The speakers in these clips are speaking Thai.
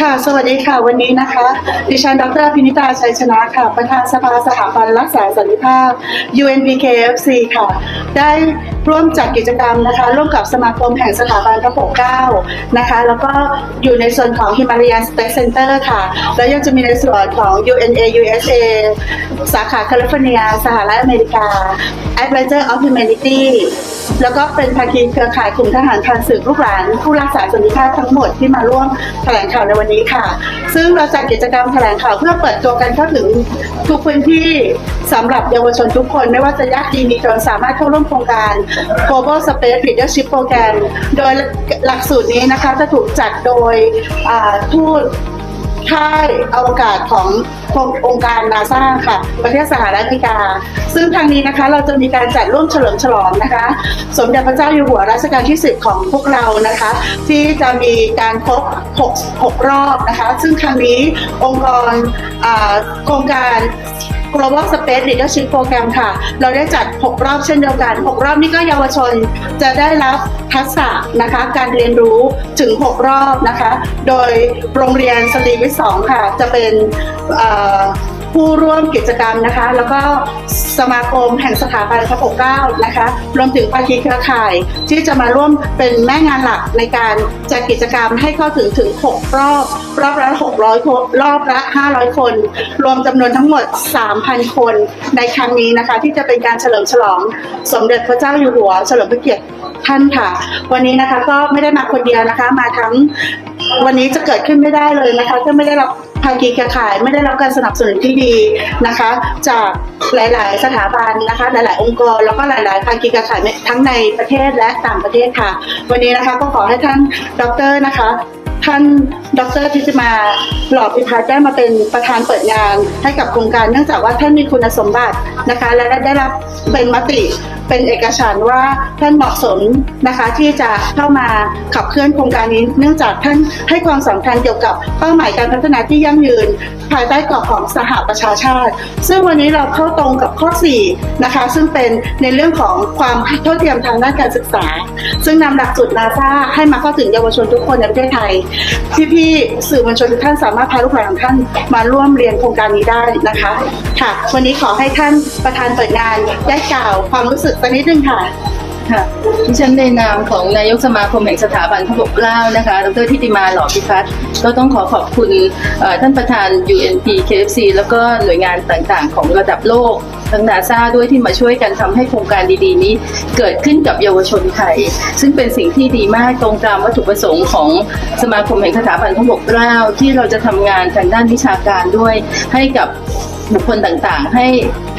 ค่ะ สวัสดีค่ะ วันนี้นะคะ ดิฉัน ดรพินิตา ชัยชนะ ค่ะ ประธานสภาสถาบันรักษาสันติภาพ UNPKFC ค่ะ ได้ร่วมจัดกิจกรรมนะคะ ร่วมกับสมาคมแห่งสถาบันพระปกเกล้านะคะ แล้วก็อยู่ในส่วนของ Himalayan Space Center ค่ะ แล้วยังจะมีในส่วนของ UNA USA สาขาแคลิฟอร์เนีย สหรัฐอเมริกา Advisor of Humanity แล้วก็เป็นภาคีเครือข่ายกลุ่มทหารทางสืบลูกหลาน ผู้รักษาสันติภาพทั้งหมดที่มาร่วมแถลงข่าวในวันนี้ค่ะ ซึ่งเราจัดกิจกรรมแถลงข่าวเพื่อเปิดตัวกันเข้าถึงทุกพื้นที่สำหรับเยาวชนทุกคน ไม่ว่าจะยากดีมีจนสามารถเข้าร่วมโครงการ Global Space Leadership Program โดยหลักสูตรนี้นะคะจะถูกจัดโดยทูตค่ายอวกาศขององค์การนาซาค่ะ ประเทศสหรัฐอเมริกา ซึ่งทางนี้นะคะเราจะมีการจัดร่วมเฉลิมฉลองนะคะ สมเด็จพระเจ้าอยู่หัวรัชกาลที่ 10 ของพวกเรานะคะ ที่จะมีการครบ 6 6 รอบนะคะ ซึ่งครั้งนี้องค์กรโครงการ Global Space Leadership Program ค่ะ เราได้จัด 6 รอบเช่นเดียวกัน 6 รอบนี้ก็เยาวชนจะได้รับทักษะนะคะการเรียนรู้ถึง 6 รอบนะคะ โดยโรงเรียนสตรีวิทย์2ค่ะ จะเป็น ผู้ร่วมกิจกรรมนะคะ แล้วก็สมาคมแห่งสถาบันพระปกเกล้านะคะ รวมถึงภาคีเครือข่าย ที่จะมาร่วมเป็นแม่งานหลักในการจัดกิจกรรมให้เข้าถึงถึง 6 รอบ รอบละ 600 คนรอบละ 500 คน รวมจำนวนทั้งหมด 3,000 คนในครั้งนี้นะคะ ที่จะเป็นการเฉลิมฉลอง สมเด็จพระเจ้าอยู่หัว เฉลิมพระเกียรติท่านค่ะ วันนี้นะคะก็ไม่ได้มาคนเดียวนะคะ มาทั้งวันนี้จะเกิดขึ้นไม่ได้เลยนะคะถ้าไม่ได้รับ ภาคีเครือข่ายไม่ได้รับการสนับสนุนที่ดีนะคะ จากหลาย ๆ สถาบันนะคะ หลาย ๆ องค์กร แล้วก็หลาย ๆ ภาคีเครือข่ายทั้งในประเทศและต่างประเทศค่ะ วันนี้นะคะก็ขอให้ท่านดรนะคะท่านดรทิติมาหล่อพิพัฒน์ได้มาเป็นประธานเปิดงานให้กับโครงการเนื่องจากว่าท่านมีคุณสมบัตินะคะ และได้รับเป็นมติ เป็นเอกฉันว่าท่านเหมาะสมนะคะที่จะเข้ามาขับเคลื่อนโครงการนี้ เนื่องจากท่านให้ความสำคัญเกี่ยวกับเป้าหมายการพัฒนาที่ยั่งยืน ภายใต้กรอบของสหประชาชาติ ซึ่งวันนี้เราเข้าตรงกับข้อ 4 นะคะ ซึ่งเป็นในเรื่องของความเท่าเทียมทางด้านการศึกษา ซึ่งนำหลักสูตรนาซาให้มาเข้าถึงเยาวชนทุกคนในประเทศไทยพี่ๆสื่อมวลชนทุกท่านสามารถพาลูกหลานของท่านมาร่วมเรียนโครงการนี้ได้นะคะค่ะวันนี้ขอให้ท่านประธานเปิดงานได้กล่าวความรู้สึกสักนิดนึงค่ะค่ะดิฉันในนามของนายกสมาคมแห่งสถาบันพระปกเกล้านะคะ ดรทิติมาหล่อพิพัฒน์ก็ต้องขอขอบคุณท่านประธาน UNP KFC แล้วก็หน่วยงานต่างๆ ของระดับโลกทั้งนาซาด้วยที่มาช่วยกันทำให้โครงการดีๆ นี้เกิดขึ้นกับเยาวชนไทย ซึ่งเป็นสิ่งที่ดีมากตรงตามวัตถุประสงค์ของสมาคมแห่งสถาบันพระปกเกล้าที่เราจะทำงานทางด้านวิชาการด้วยให้กับ บุคคลต่างๆ ให้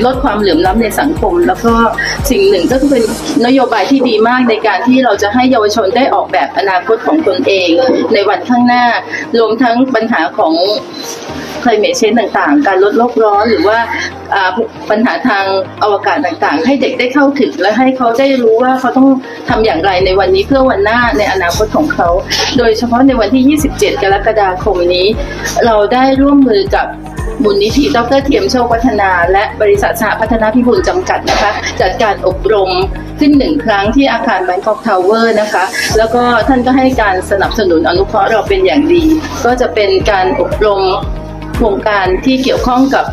ลดความเหลื่อมล้ำในสังคม แล้วก็สิ่งหนึ่งก็คือเป็นนโยบายที่ดีมากในการที่เราจะให้เยาวชนได้ออกแบบอนาคตของตนเองในวันข้างหน้า รวมทั้งปัญหาของ climate change ต่างๆ การลดโลกร้อนหรือว่าปัญหาทางอวกาศต่างๆ ให้เด็กได้เข้าถึงและให้เขาได้รู้ว่าเขาต้องทำอย่างไรในวันนี้เพื่อวันหน้าในอนาคตของเขา โดยเฉพาะในวันที่ 27 กรกฎาคมนี้ เราได้ร่วมมือกับ มูลนิธิดรเทียมโชคพัฒนา และบริษัทสหพัฒนาพิบูลจำกัดนะคะ จัดการอบรมขึ้นหนึ่งครั้งที่อาคารแบงคอกทาวเวอร์นะคะ แล้วก็ท่านก็ให้การสนับสนุนอนุเคราะห์เราเป็นอย่างดี ก็จะเป็นการอบรมโครงการที่เกี่ยวข้องกับ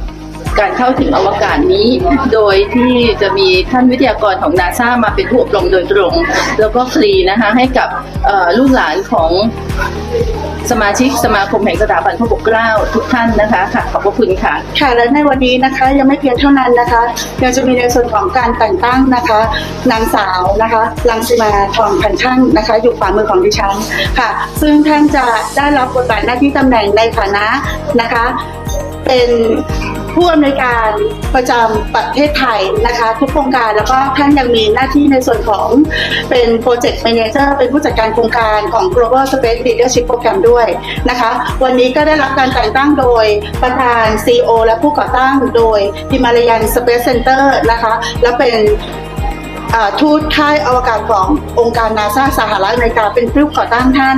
การเข้าถึงอวกาศนี้ โดยที่จะมีท่านวิทยากรของนาซามาเป็นผู้อบรมโดยตรง แล้วก็ฟรีนะคะให้กับเอ่อลูกหลานของสมาชิกสมาคมแห่งสถาบันพระปกเกล้าทุกท่านนะคะค่ะขอบพระคุณค่ะ ค่ะและในวันนี้นะคะยังไม่เพียงเท่านั้นนะคะยังจะมีในส่วนของการแต่งตั้งนะคะ นางสาวนะคะลังสิมาทองพันช่างนะคะ อยู่ขวามือของดิฉันค่ะ ซึ่งท่านจะได้รับบทบาทหน้าที่ตำแหน่งในฐานะนะคะ เป็น ผู้อำนวยการประจำประเทศไทยนะคะ ทุกโครงการแล้วก็ท่านยังมีหน้าที่ในส่วนของเป็นโปรเจกต์ a ม a เจอร์เป็นผู้จัดการโครงการของ global space leadership program ด้วยนะคะ วันนี้ก็ได้รับการแต่งตั้งโดยประธาน CEO และผู้ก่อตั้งโดย Himalayan Space Center นะคะ และเป็นทูตค่ายอวกาศขององค์การนาซาสหรัฐอเมริกาเป็นผู้ก่อตั้งท่าน